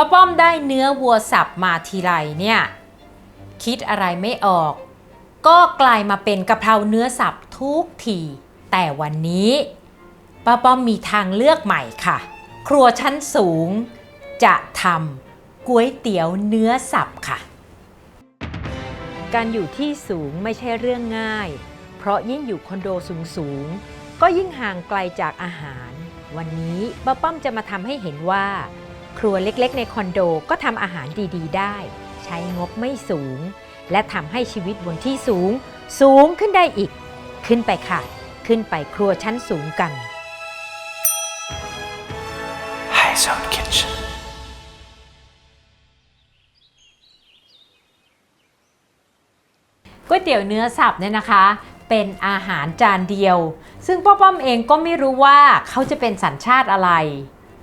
ป้าป้อมได้เนื้อวัวสับมาทีไรเนี่ย คิดอะไรไม่ออก ก็กลายมาเป็นกะเพราเนื้อสับทุกที แต่วันนี้ป้าป้อมมีทางเลือกใหม่ค่ะ ครัวชั้นสูง จะทำก๋วยเตี๋ยวเนื้อสับค่ะ การอยู่ที่สูงไม่ใช่เรื่องง่าย เพราะยิ่งอยู่คอนโดสูงสูงๆก็ยิ่งห่างไกลจากอาหาร วันนี้ป้าป้อมจะมาทำให้เห็นว่า ครัวเล็กๆ ในคอนโดก็ทำอาหารดีๆ ได้ ใช้งบไม่สูง และทำให้ชีวิตบนที่สูง สูงขึ้นได้อีก ขึ้นไปค่ะ ขึ้นไปครัวชั้นสูงกัน High Zone Kitchen. ก๋วยเตี๋ยวเนื้อสับเนี่ยนะคะ เป็นอาหารจานเดียว ซึ่งป้าป้อมเองก็ไม่รู้ว่าเขาจะเป็นสัญชาติอะไร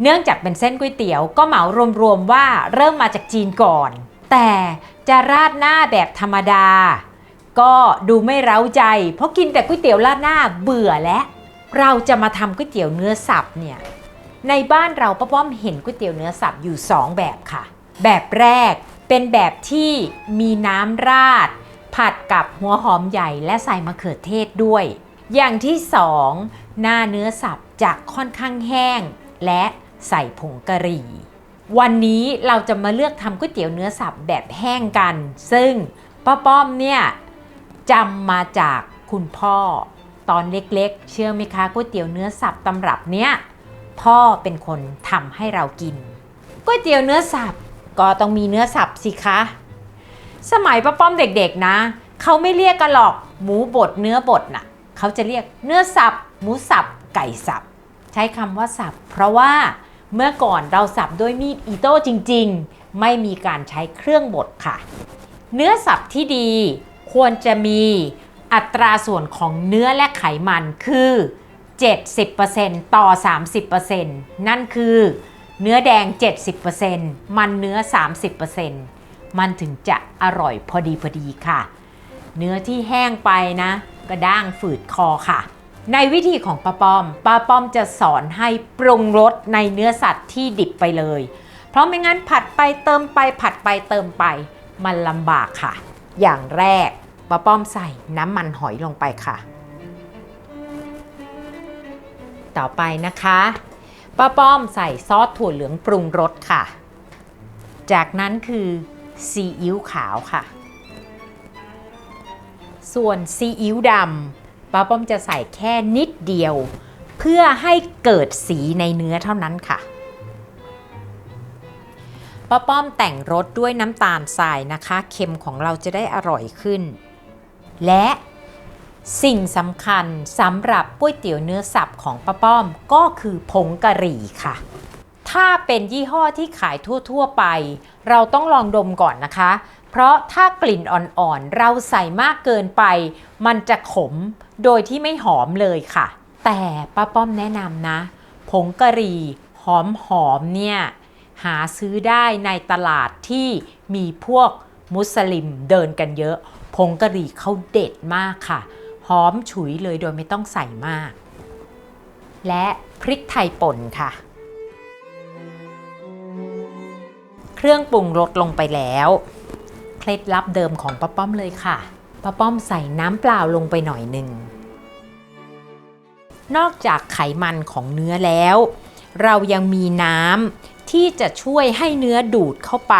เนื่องจากเป็นเส้นก๋วยเตี๋ยวก็เหมารวมๆว่าเริ่มมาจากจีนก่อน แต่จะราดหน้าแบบธรรมดา ก็ดูไม่เร้าใจ เพราะกินแต่ก๋วยเตี๋ยวราดหน้าเบื่อแล้วเราจะมาทำก๋วยเตี๋ยวเนื้อสับเนี่ยในบ้านเราป้าป้อมเห็นก๋วยเตี๋ยวเนื้อสับอยู่ 2 แบบค่ะ แบบแรกเป็นแบบที่มีน้ำราด ผัดกับหัวหอมใหญ่และใส่มะเขือเทศด้วย อย่างที่สองหน้าเนื้อสับจะค่อนข้างแห้ง และ ใส่ผงกะหรี่ วันนี้เราจะมาเลือกทำก๋วยเตี๋ยวเนื้อสับแบบแห้งกัน ซึ่งป้าป้อมเนี่ยจำมาจากคุณพ่อตอนเล็กๆ เชื่อไหมคะก๋วยเตี๋ยวเนื้อสับตำรับเนี้ยพ่อเป็นคนทำให้เรากินก๋วยเตี๋ยวเนื้อสับก็ต้องมีเนื้อสับสิคะ สมัยป้าป้อมเด็กๆนะ เขาไม่เรียกกันหรอกหมูบดเนื้อบดน่ะเขาจะเรียกเนื้อสับหมูสับไก่สับ ใช้คำว่าสับเพราะว่า เมื่อก่อนเราสับด้วยมีดอิโต้จริง ๆ ไม่มีการใช้เครื่องบดค่ะ เนื้อสับที่ดีควรจะมีอัตราส่วนของเนื้อและไขมันคือ 70%ต่อ 30%นั่นคือ เนื้อแดง 70%มันเนื้อ 30%มันถึงจะอร่อยพอดีพอดีค่ะ เนื้อที่แห้งไปนะ กระด้างฝืดคอค่ะ ในวิธีของป้าป้อมป้าป้อมจะสอนให้ปรุงรสในเนื้อสัตว์ที่ดิบไปเลย เพราะไม่งั้นผัดไปเติมไปผัดไปเติมไป มันลำบากค่ะ อย่างแรกป้าป้อมใส่น้ำมันหอยลงไปค่ะ ต่อไปนะคะป้าป้อมใส่ซอสถั่วเหลืองปรุงรสค่ะ จากนั้นคือซีอิ๊วขาวค่ะ ส่วนซีอิ๊วดำ ป้าป้อมจะใส่แค่นิดเดียว เพื่อให้เกิดสีในเนื้อเท่านั้นค่ะป้าป้อมแต่งรสด้วยน้ำตาลทรายนะคะ เค็มของเราจะได้อร่อยขึ้น และสิ่งสำคัญสำหรับก๋วยเตี๋ยวเนื้อสับของป้าป้อมก็คือผงกะหรี่ค่ะ ถ้าเป็นยี่ห้อที่ขายทั่ว ๆ ไป เราต้องลองดมก่อนนะคะ เพราะถ้ากลิ่นอ่อน ๆ เราใส่มากเกินไป มันจะขม โดยที่ไม่หอมเลยค่ะ แต่ป้าป้อมแนะนำนะ ผงกะหรี่หอมๆเนี่ยหาซื้อได้ในตลาดที่มีพวกมุสลิมเดินกันเยอะ ผงกะหรี่เขาเด็ดมากค่ะ หอมฉุยเลยโดยไม่ต้องใส่มาก และพริกไทยป่นค่ะ เครื่องปรุงรสลงไปแล้ว เคล็ดลับเดิมของป้าป้อมเลยค่ะ ป้าป้อมใส่น้ำเปล่าลงไปหน่อยหนึ่ง นอกจากไขมันของเนื้อแล้ว เรายังมีน้ำที่จะช่วยให้เนื้อดูดเข้าไป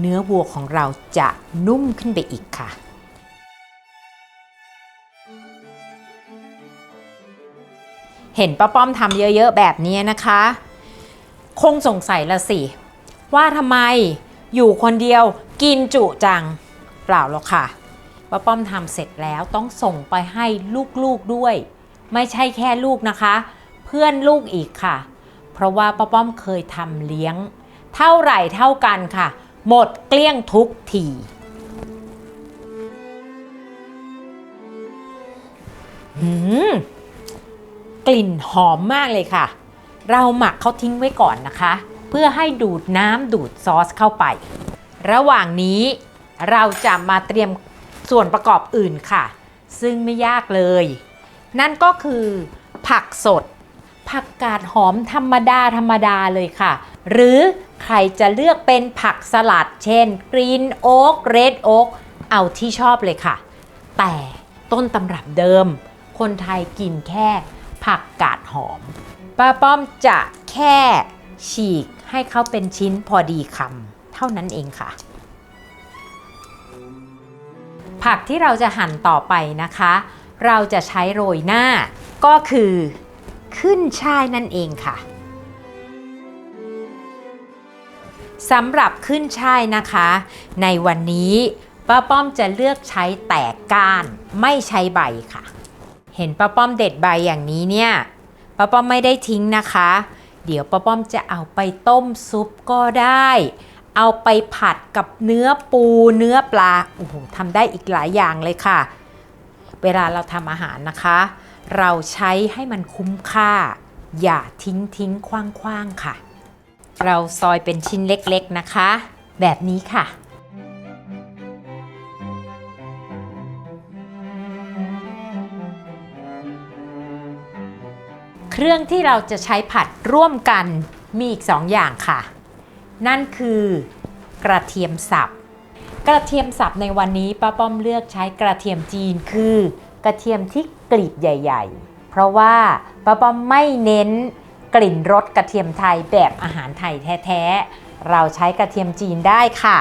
เนื้อวัวของเราจะนุ่มขึ้นไปอีกค่ะเห็นป้าป้อมทำเยอะๆแบบนี้นะคะ คงสงสัยละสิ ว่าทำไมอยู่คนเดียวกินจุจัง เปล่าหรอกค่ะ ป้าป้อมทำเสร็จแล้วต้องส่งไปให้ลูกๆด้วย ไม่ใช่แค่ลูกนะคะ เพื่อนลูกอีกค่ะ เพราะว่าป้าป้อมเคยทำเลี้ยง เท่าไหร่เท่ากันค่ะ หมดเกลี้ยงทุกทีหืมกลิ่นหอมมากเลยค่ะ เราหมักเขาทิ้งไว้ก่อนนะคะ เพื่อให้ดูดน้ำดูดซอสเข้าไป ระหว่างนี้เราจะมาเตรียม ส่วนประกอบอื่นค่ะ ซึ่งไม่ยากเลย นั่นก็คือผักสด ผักกาดหอมธรรมดาธรรมดาเลยค่ะ หรือใครจะเลือกเป็นผักสลัด เช่นกรีนโอ๊กเรดโอ๊กเอาที่ชอบเลยค่ะ แต่ต้นตำรับเดิม คนไทยกินแค่ผักกาดหอม ป้าป้อมจะแค่ฉีกให้เขาเป็นชิ้นพอดีคำเท่านั้นเองค่ะ ผักที่เราจะหั่นต่อไปนะคะ เราจะใช้โรยหน้า ก็คือขึ้นช่ายนั่นเองค่ะสำหรับขึ้นช่ายนะคะ ในวันนี้ป้าป้อมจะเลือกใช้แตกก้านไม่ใช้ใบค่ะ เห็นป้าป้อมเด็ดใบอย่างนี้เนี่ยป้าป้อมไม่ได้ทิ้งนะคะ เดี๋ยวป้าป้อมจะเอาไปต้มซุปก็ได้ เอาไปผัดกับเนื้อปูเนื้อปลาโอ้โหทำได้อีกหลายอย่างเลยค่ะ เวลาเราทำอาหารนะคะ เราใช้ให้มันคุ้มค่า อย่าทิ้งทิ้งคว้างคว้างค่ะ เราซอยเป็นชิ้นเล็กๆนะคะ แบบนี้ค่ะเครื่องที่เราจะใช้ผัดร่วมกันมีอีก 2 อย่างค่ะ นั่นคือกระเทียมสับ กระเทียมสับในวันนี้ป้าป้อมเลือกใช้กระเทียมจีนคือกระเทียมที่กลีบใหญ่ ๆ เพราะว่าป้าป้อมไม่เน้นกลิ่นรสกระเทียมไทยแบบอาหารไทยแท้ๆ เราใช้กระเทียมจีนได้ค่ะ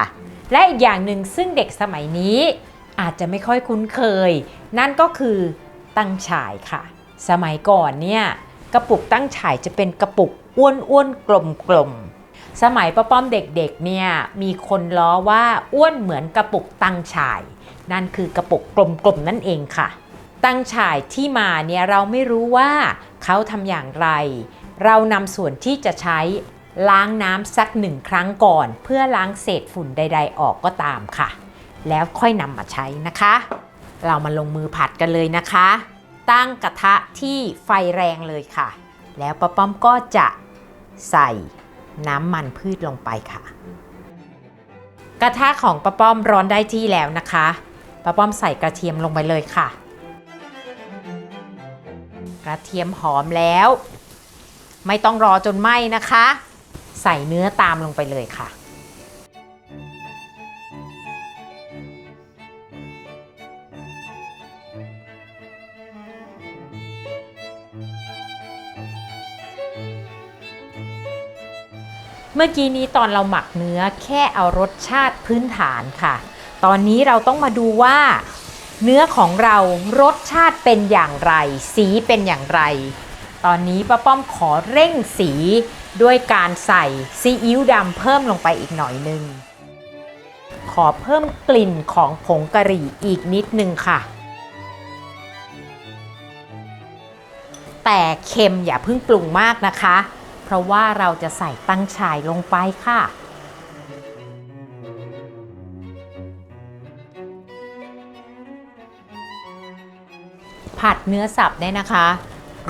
และอีกอย่างหนึ่งซึ่งเด็กสมัยนี้อาจจะไม่ค่อยคุ้นเคย นั่นก็คือตั้งฉายค่ะ สมัยก่อนเนี่ยกระปุกตั้งฉายจะเป็นกระปุกอ้วนๆกลมๆ สมัยป้าป้อมเด็กๆเนี่ยมีคนล้อว่าอ้วนเหมือนกระปุกตังฉาย นั่นคือกระปุกกลมๆนั่นเองค่ะ ตังฉายที่มาเนี่ยเราไม่รู้ว่าเขาทำอย่างไร เรานำส่วนที่จะใช้ล้างน้ำสักหนึ่งครั้งก่อน เพื่อล้างเศษฝุ่นใด ๆ ออกก็ตามค่ะ แล้วค่อยนำมาใช้นะคะ เรามาลงมือผัดกันเลยนะคะ ตั้งกระทะที่ไฟแรงเลยค่ะ แล้วป้าป้อมก็จะใส่ น้ำมันพืชลงไปค่ะ กระทะของป้าป้อมร้อนได้ที่แล้วนะคะป้าป้อมใส่กระเทียมลงไปเลยค่ะ กระเทียมหอมแล้ว ไม่ต้องรอจนไหม้นะคะ ใส่เนื้อตามลงไปเลยค่ะ มื่อกี้นี้ตอนเราหมักเนื้อแค่เอารสชาติพื้นฐานค่ะ ตอนนี้เราต้องมาดูว่า เนื้อของเรารสชาติเป็นอย่างไร สีเป็นอย่างไร ตอนนี้ป้าป้อมขอเร่งสีด้วยการใส่ซีอิ๊วดำเพิ่มลงไปอีกหน่อยนึง ขอเพิ่มกลิ่นของผงกะหรี่อีกนิดนึงค่ะ แต่เค็มอย่าเพิ่งปรุงมากนะคะ ราะว่าเราจะใส่ตั้งฉายลงไปค่ะ ผัดเนื้อสับเนี่ยนะคะ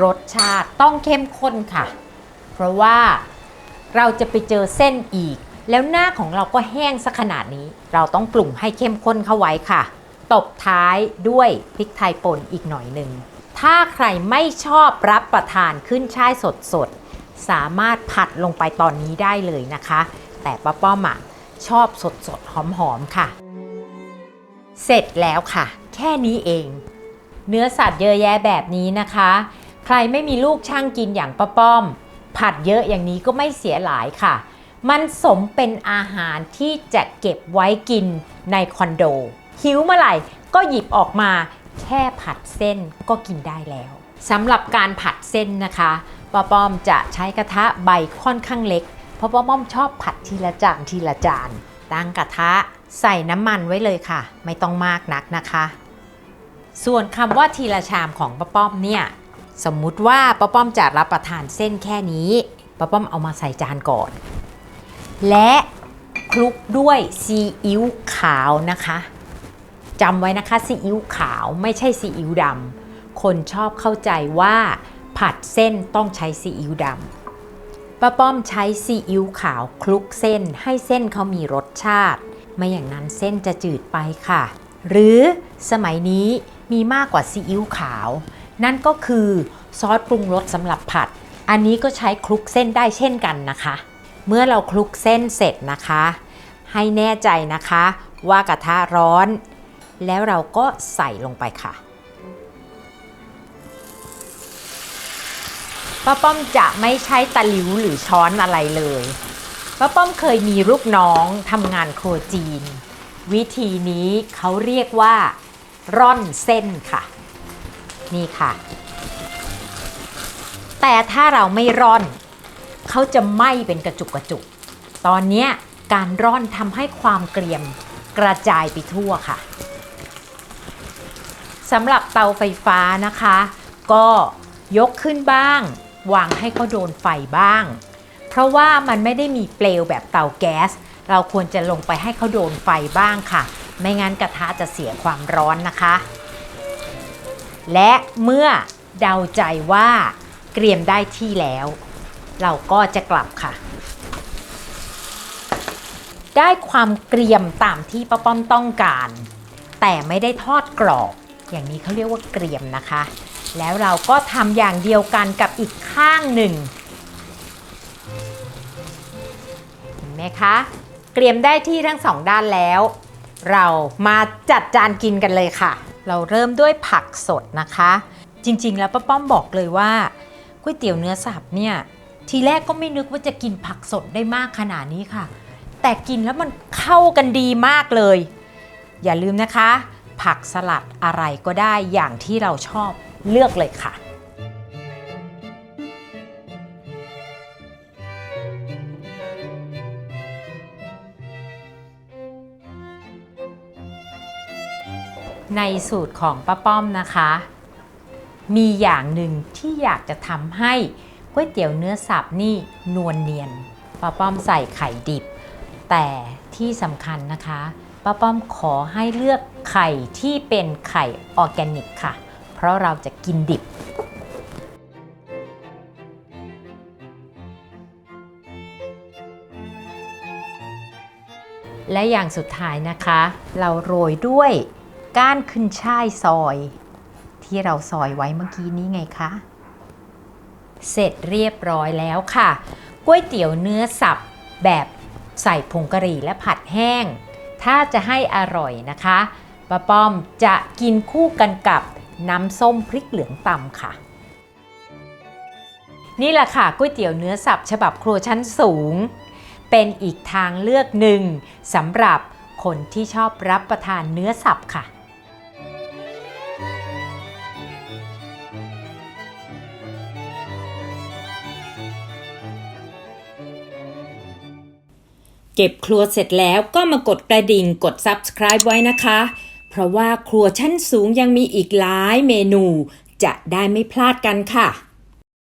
รสชาติต้องเข้มข้นค่ะ เพราะว่าเราจะไปเจอเส้นอีก แล้วหน้าของเราก็แห้งสักขนาดนี้ เราต้องปรุงให้เข้มข้นเข้าไว้ค่ะ ตบท้ายด้วยพริกไทยป่นอีกหน่อยหนึ่งถ้าใครไม่ชอบรับประทานขึ้นช่ายสดๆ สามารถผัดลงไปตอนนี้ได้เลยนะคะ แต่ป้าป้อมอะชอบสดสดๆหอมๆค่ะ เสร็จแล้วค่ะ แค่นี้เอง เนื้อสัตว์เยอะแยะแบบนี้นะคะ ใครไม่มีลูกช่างกินอย่างป้าป้อม ผัดเยอะอย่างนี้ก็ไม่เสียหลายค่ะ มันสมเป็นอาหารที่จะเก็บไว้กินในคอนโด หิวเมื่อไหร่ก็หยิบออกมาแค่ผัดเส้นก็กินได้แล้วสำหรับการผัดเส้นนะคะ ป้าป้อมจะใช้กระทะใบค่อนข้างเล็ก เพราะป้าป้อมชอบผัดทีละจานทีละจาน ตั้งกระทะใส่น้ำมันไว้เลยค่ะ ไม่ต้องมากนักนะคะ ส่วนคำว่าทีละชามของป้าป้อมเนี่ยสมมุติว่าป้าป้อมจะรับประทานเส้นแค่นี้ป้าป้อมเอามาใส่จานก่อน และคลุกด้วยซีอิ๊วขาวนะคะจำไว้นะคะซีอิ๊วขาวไม่ใช่ซีอิ๊วดำคนชอบเข้าใจว่า ผัดเส้นต้องใช้ซีอิ๊วดำป้าป้อมใช้ซีอิ๊วขาวคลุกเส้นให้เส้นเขามีรสชาติ ไม่อย่างนั้นเส้นจะจืดไปค่ะ หรือสมัยนี้มีมากกว่าซีอิ๊วขาว นั่นก็คือซอสปรุงรสสำหรับผัด อันนี้ก็ใช้คลุกเส้นได้เช่นกันนะคะ เมื่อเราคลุกเส้นเสร็จนะคะ ให้แน่ใจนะคะว่ากระทะร้อน แล้วเราก็ใส่ลงไปค่ะ ป้าป้อมจะไม่ใช้ตะหลิวหรือช้อนอะไรเลยป้าป้อมเคยมีลูกน้องทำงานโครจีน วิธีนี้เขาเรียกว่า ร่อนเส้นค่ะ นี่ค่ะ แต่ถ้าเราไม่ร่อน เขาจะไหม้เป็นกระจุกกระจุก ตอนนี้การร่อนทำให้ความเกรียมกระจายไปทั่วค่ะสำหรับเตาไฟฟ้านะคะ ก็ยกขึ้นบ้าง วางให้เขาโดนไฟบ้าง เพราะว่ามันไม่ได้มีเปลวแบบเตาแก๊ส เราควรจะลงไปให้เขาโดนไฟบ้างค่ะ ไม่งั้นกระทะจะเสียความร้อนนะคะ และเมื่อเดาใจว่าเกรียมได้ที่แล้ว เราก็จะกลับค่ะ ได้ความเกรียมตามที่ป้าป้อมต้องการ แต่ไม่ได้ทอดกรอบ อย่างนี้เขาเรียกว่าเกรียมนะคะ แล้วเราก็ทำอย่างเดียวกันกับอีกข้างหนึ่งเห็นไหมคะ เกรียมได้ที่ทั้งสองด้านแล้ว เรามาจัดจานกินกันเลยค่ะ เราเริ่มด้วยผักสดนะคะ จริงๆ แล้วป้าป้อมบอกเลยว่าก๋วยเตี๋ยวเนื้อสับเนี่ยทีแรกก็ไม่นึกว่าจะกินผักสดได้มากขนาดนี้ค่ะ แต่กินแล้วมันเข้ากันดีมากเลย อย่าลืมนะคะ ผักสลัดอะไรก็ได้อย่างที่เราชอบ เลือกเลยค่ะในสูตรของป้าป้อมนะคะ มีอย่างหนึ่งที่อยากจะทำให้ก๋วยเตี๋ยวเนื้อสับนี่นวลเนียนป้าป้อมใส่ไข่ดิบ แต่ที่สำคัญนะคะป้าป้อมขอให้เลือกไข่ที่เป็นไข่ออร์แกนิกค่ะ เพราะเราจะกินดิบและอย่างสุดท้ายนะคะ เราโรยด้วยก้านขึ้นช่ายซอย ที่เราซอยไว้เมื่อกี้นี้ไงคะ เสร็จเรียบร้อยแล้วค่ะก๋วยเตี๋ยวเนื้อสับแบบใส่ผงกะหรี่และผัดแห้ง ถ้าจะให้อร่อยนะคะป้าป้อมจะกินคู่กันกับ น้ำส้มพริกเหลืองตำค่ะ นี่แหละค่ะก๋วยเตี๋ยวเนื้อสับฉบับครัวชั้นสูง เป็นอีกทางเลือกหนึ่งสำหรับคนที่ชอบรับประทานเนื้อสับค่ะเก็บครัวเสร็จแล้วก็มากดกระดิ่งกด subscribe ไว้นะคะ เพราะว่าครัวชั้นสูงยังมีอีกหลายเมนู จะได้ไม่พลาดกันค่ะ